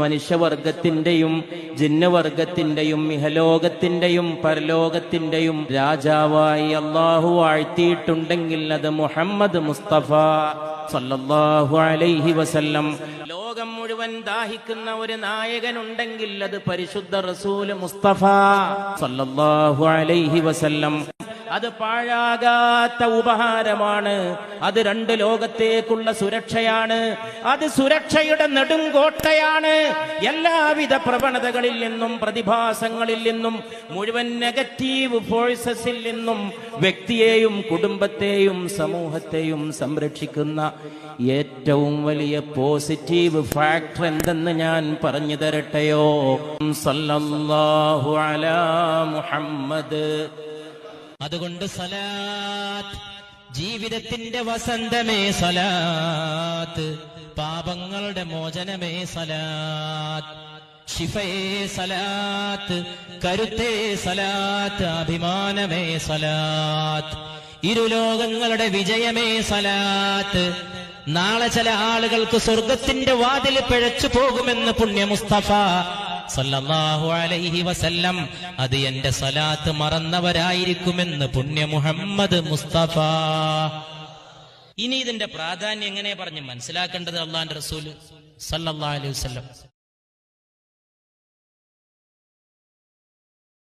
മനുഷ്യവർഗത്തിന്റെയും ജിന്നവർഗത്തിന്റെയും ഇഹലോകത്തിന്റെയും പരലോകത്തിന്റെയും രാജാവായി അള്ളാഹു ആഴ്ത്തിയിട്ടുണ്ടെങ്കിൽ അത് മുഹമ്മദ് മുസ്തഫ സല്ലല്ലാഹു അലൈഹി വസല്ലം. ലോകം മുഴുവൻ ദാഹിക്കുന്ന ഒരു നായകൻ ഉണ്ടെങ്കിൽ അത് പരിശുദ്ധ റസൂൽ മുസ്തഫ സല്ലല്ലാഹു അലൈഹി വസല്ലം. അത് പാഴാകാത്ത ഉപഹാരമാണ്. അത് രണ്ട് ലോകത്തേക്കുള്ള സുരക്ഷയാണ്. അത് സുരക്ഷയുടെ നെടുങ്കോട്ടയാണ്. എല്ലാവിധ പ്രവണതകളിൽ നിന്നും പ്രതിഭാസങ്ങളിൽ നിന്നും മുഴുവൻ നെഗറ്റീവ് ഫോഴ്സസിൽ നിന്നും വ്യക്തിയെയും കുടുംബത്തെയും സമൂഹത്തെയും സംരക്ഷിക്കുന്ന ഏറ്റവും വലിയ പോസിറ്റീവ് ഫാക്ടർ എന്തെന്ന് ഞാൻ പറഞ്ഞു തരട്ടെയോ? സല്ലല്ലാഹു അലാ മുഹമ്മദ്. അതുകൊണ്ട് സലാത്ത്. ജീവിതത്തിന്റെ വസന്തമേ സലാത്ത്. പാപങ്ങളുടെ മോചനമേ സലാത്ത്. ഷിഫയേ സലാത്ത്. കരുത്തേ സലാത്ത്. അഭിമാനമേ സലാത്ത്. ഇരുലോകങ്ങളുടെ വിജയമേ സലാത്ത്. നാളെ ചില ആളുകൾക്ക് സ്വർഗത്തിന്റെ വാതിൽ പിഴച്ചു പോകുമെന്ന് പുണ്യ മുസ്തഫ സല്ലല്ലാഹു അലൈഹി വസല്ലം അത് എന്റെ സലാത്ത് മറന്നവരായിരിക്കുമെന്ന് പുണ്യ മുഹമ്മദ് മുസ്തഫ. ഇനി ഇതിന്റെ പ്രാധാന്യം എങ്ങനെ പറഞ്ഞു മനസ്സിലാക്കേണ്ടത് അള്ളാന്റെ റസൂൽ? സല്ലല്ലാഹു അലൈഹി വസല്ലം.